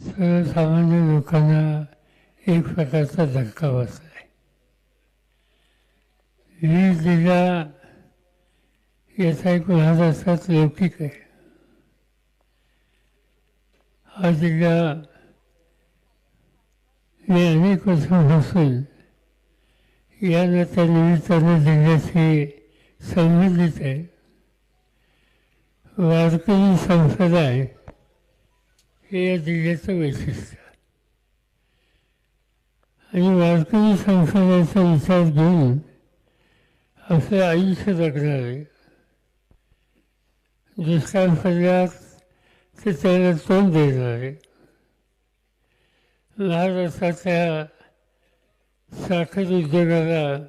सर्वसामान्य लोकांना एक प्रकारचा धक्का बसलाय. वीज दिला याचा एक महाराष्ट्रात लौकिक आहे. हा जिल्हा मी अनेक वर्षापासून या नात्या निमित्तानं जिल्ह्याशी संबंधित आहे. वारकरी संप्रदाय हे या जिल्ह्याचं वैशिष्ट्य. आणि वारकरी संप्रदायाचा विचार घेऊन आपलं आयुष्य जगणार आहे दुष्काळ पडल्यास ते त्याला तोंड देणार आहे महाराष्ट्राच्या साखर उद्योगाला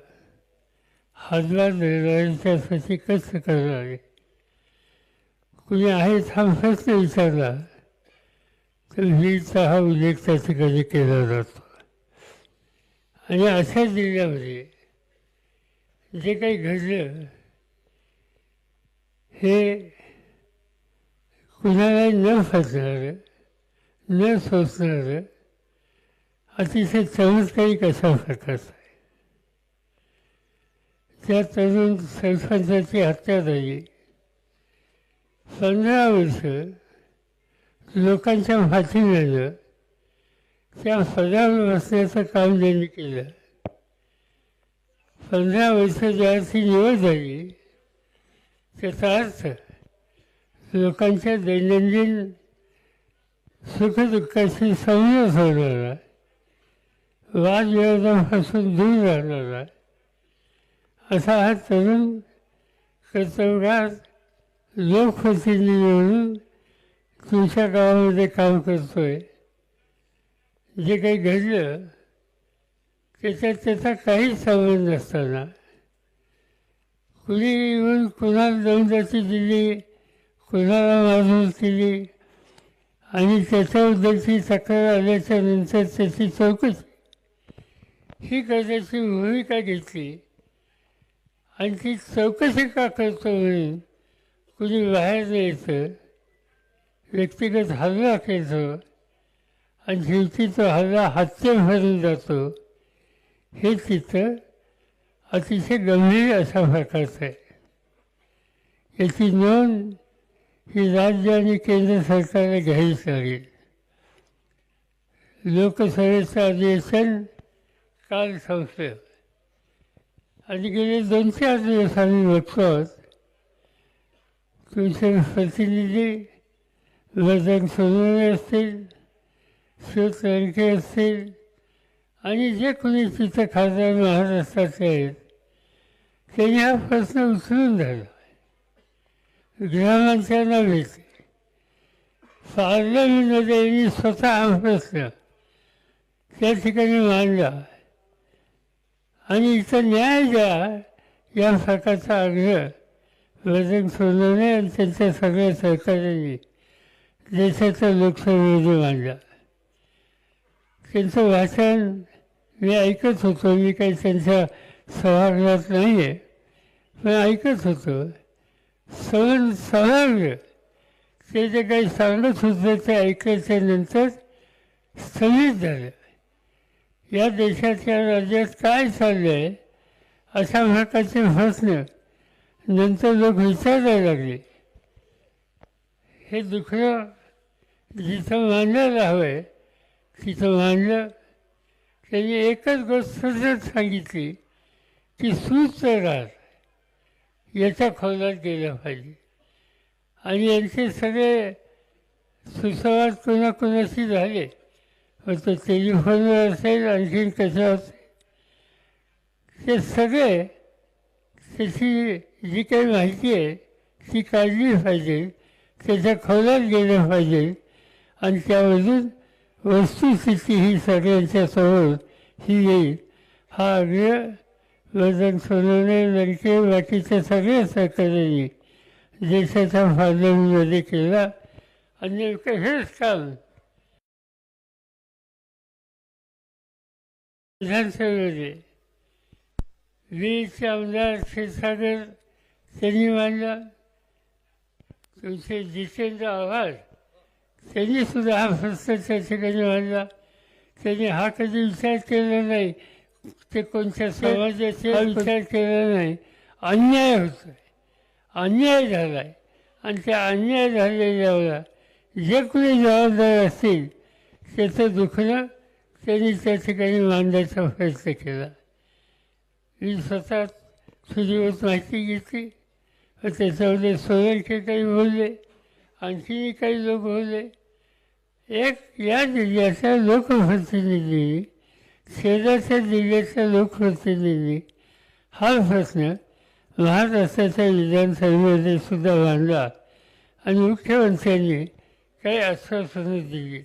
हातभार देणारे त्यासाठी कष्ट करणारे. कुणी आहे थांबसाच विचारला? तर वीरचा हा उल्लेख त्या ठिकाणी केला जातो? आणि अशा जिल्ह्यामध्ये जे काही घडलं हे कुणाला न फसणारं न सोसणारं अतिशय चमत्कारिक अशा प्रकारचं आहे. त्या तरुण सरपंचाची हत्या झाली. पंधरा वर्ष लोकांच्या हाती नेलं. त्या पदावर बसण्याचं काम त्यांनी केलं. पंधरा वर्ष ज्याची निवड झाली त्याचा अर्थ लोकांच्या दैनंदिन सुखदुःखाशी संयम होणारा वादविवादापासून दूर राहणारा असा हा तरुण कर्तव्यात लोकप्रतिनिधी म्हणून तुमच्या गावामध्ये काम करतोय जे काही घडलं त्याच्यात त्याचा काहीच संबंध नसताना. कुणी येऊन कुणाला दौंदाची दिली कुणाला मारून केली आणि त्याच्याबद्दलची तक्रार आल्याच्यानंतर त्याची चौकशी. ही करण्याची भूमिका घेतली. आणि ती चौकशी का करतो म्हणून कुणी बाहेर यायचं व्यक्तिगत हल्ला केलं आणि शेवटी तो हल्ला हत्येभरून जातो हे चित्र अतिशय गंभीर अशा प्रकारचं आहे. याची नोंद ही राज्य आणि केंद्र सरकारने घ्यावीच लागेल लोकसभेचं अधिवेशन काल संपलं. आणि गेले दोन चार दिवस आम्ही बघतो आहोत तुमचे प्रतिनिधी वर्धन सोनवणे असतील सुतरके असतील आणि जे कोणी तिथं खासदार महाराष्ट्राचे आहेत त्यांनी हा प्रश्न उचलून धरला. गृहमंत्र्यांना भेटले पार्लमेंटमध्ये म्हणजे यांनी स्वतः हा प्रश्न त्या ठिकाणी मांडला. आणि इथं न्याय द्या या प्रकारचा आग्रह. वर्धन सोनवणे आणि त्यांच्या सगळ्या सहकार्यांनी देशाचं लोकसंविधी मांडलं त्यांचं वाचन मी ऐकत होतो. मी काही त्यांच्या सभागृहात नाही आहे पण ऐकत होतो. सवन सभागृह ते जे काही सांगत होतं ते ऐकायच्यानंतर स्थगित झालं. या देशाच्या राज्यात काय चाललं आहे अशा प्रकारचे प्रश्न नंतर लोक विचारायला लागले. हे दुखणं जिथं मांडायला हवं आहे तिथं मांडलं. त्यांनी एकच गोष्ट सांगितली की राहत याच्या खोलात गेलं पाहिजे. आणि यांचे सगळे सुसंवाद कोणाकोणाशी झाले तो टेलिफोनवर असेल आणखीन कशा असेल. ते सगळे त्याची जी काही माहिती आहे ती काढली पाहिजे त्याच्या खोलात गेलं पाहिजे. आणि त्यावेळेस वस्तुस्थिती ही सगळ्यांच्या समोर ही येईल. हा आग्रह वजन सोनवणे लडके बाकीच्या सगळ्या सरकारांनी देशाच्या पार्लमेंटमध्ये केला. आणि नेमकं हेच काम विधानसभेमध्ये वीरचे आमदार क्षीरसागर त्यांनी मांडला तुमचे जितेंद्र आव्हाड त्यांनी सुद्धा हा त्या ठिकाणी मांडला त्यांनी हा कधी विचार केला नाही ते कोणत्या समाजाचे विचार केला नाही अन्याय होतोय अन्याय झाला आहे आणि त्या अन्याय झालेल्यावर जे कोणी जबाबदार असतील त्याचं दुखणं त्यांनी त्या ठिकाणी मांडण्याचा प्रयत्न केला मी स्वतः सुजीवत माहिती घेतली व त्याच्यामध्ये सोलंके काही बोलले आणखी काही लोक होते. एक या जिल्ह्याचा लोकप्रतिनिधी शेजारच्या जिल्ह्याचा लोकप्रतिनिधी हा प्रश्न महाराष्ट्राच्या विधानसभेमध्ये सुद्धा मांडला आणि मुख्यमंत्र्यांनी काही आश्वासनं दिली.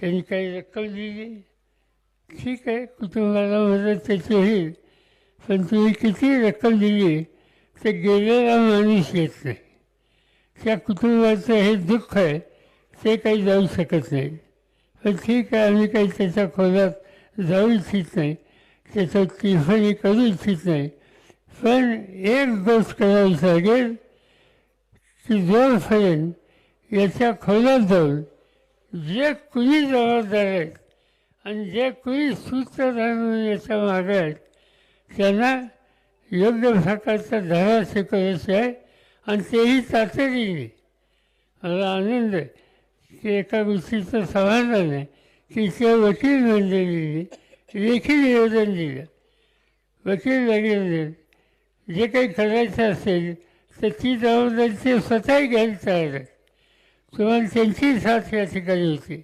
त्यांनी काही रक्कम दिली. ठीक आहे कुटुंबाला मदत त्याची होईल पण तुम्ही किती रक्कम दिली तर गेलेला माणूस येत नाही. त्या कुटुंबाचं हे दुःख आहे ते काही जाऊ शकत नाही. पण ठीक आहे आम्ही काही त्याच्या खोलात जाऊ इच्छित नाही. त्याचं टिफणी करू इच्छित नाही. पण एक गोष्ट करावी लागेल की जोरपर्यंत याच्या खोलात जाऊन जे कुणी जबाबदार आहेत आणि जे कुणी सूत्रधार म्हणून याच्या मागे आहेत त्यांना योग्य प्रकारचा धडा शिकवायचा आहे. आणि तेही तातडीने मला आनंद आहे की एका गोष्टीचं समाधान आहे. की त्या वकील मंडळीने लेखी निवेदन दिलं. वकील मंडळीने जे काही करायचं असेल तर ती जबाबदारी ते स्वतःही घ्यायला तयार आहेत तुम्हाला त्यांची साथ या ठिकाणी होती.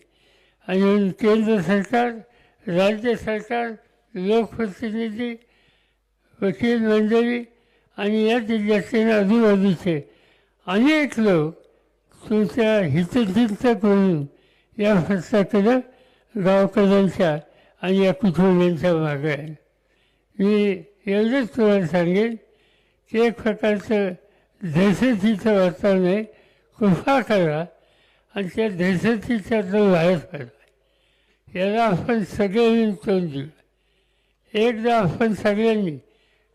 आणि म्हणून केंद्र सरकार राज्य सरकार लोकप्रतिनिधी वकील मंडळी आणि या जिल्ह्याचे आजूबाजूचे अनेक लोक तुमच्या हितचिंतक म्हणून या प्रश्नाकडं गावकऱ्यांच्या आणि या कुटुंबियांच्या मागे आहे मी एवढंच तुम्हाला सांगेन की एक प्रकारचं दहशतीचं वातावरण आहे. कृपा करा आणि त्या दहशतीच्यातून बाहेर पडला याला आपण सगळे तोंड दिलं एकदा आपण सगळ्यांनी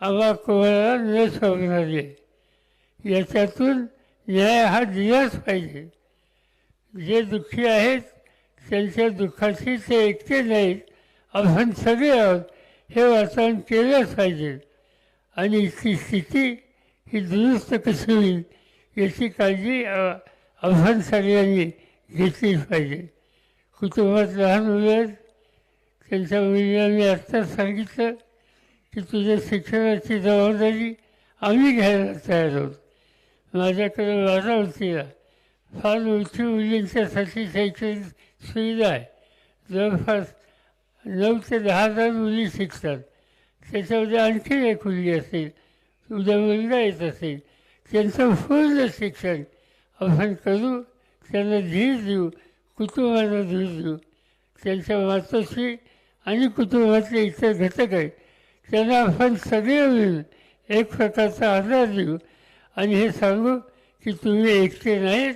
आबा कोणाला न शोधणारी याच्यातून न्याय हा दिलाच पाहिजे. जे दुःखी आहेत त्यांच्या दुःखाशी ते एकटे नाहीत. आपण सगळे आहोत हे वातावरण केलंच पाहिजे. आणि ती स्थिती ही दुरुस्त कशी होईल याची काळजी आव्हान सगळ्यांनी घेतलीच पाहिजे. कुटुंबात लहान मुलं आहेत त्यांच्या मुलांनी आत्ताच सांगितलं. की तुझ्या शिक्षणाची जबाबदारी आम्ही घ्यायला तयार आहोत माझ्याकडे माझा होती फार मोठी मुलींच्यासाठी शैक्षणिक सुविधा आहे. जवळपास नऊ ते दहा हजार मुली शिकतात. त्याच्यामध्ये आणखी एक मुलगी असेल उद्या मुलगा येत असेल. त्यांचं पूर्ण शिक्षण आपण करू त्यांना धीर देऊ कुटुंबाला धीर देऊ. त्यांच्या मातोश्री आणि कुटुंबातले इतर घटक आहेत. त्यांना आपण सगळे मिळून एक प्रकारचा आधार देऊ. आणि हे सांगू की तुम्ही एकटे नाहीत.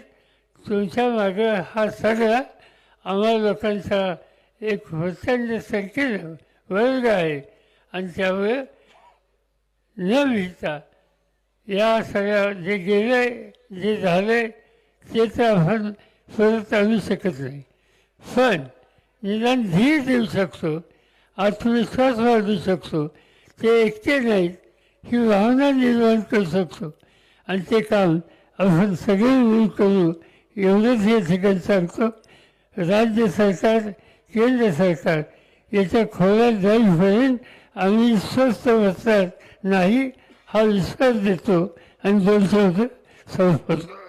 तुमच्या मागं हा सगळा आम्हा लोकांचा एक प्रचंड संख्येनं वर्ग आहे. आणि त्यामुळे न भिता या सगळ्या जे गेलं आहे जे झालं आहे ते तर आपण परत आणू शकत नाही. पण निदान धीर देऊ शकतो. आत्मविश्वास वाढवू शकतो. ते एकटे नाहीत ही भावना निर्माण करू शकतो. आणि ते काम आपण सगळे मिळून करू एवढंच या ठिकाणी सांगतो. राज्य सरकार केंद्र सरकार याच्या खोल्यात जाईपर्यंत आम्ही स्वस्त बसणार नाही हा विश्वास देतो. आणि दोन शब्द संपवतो.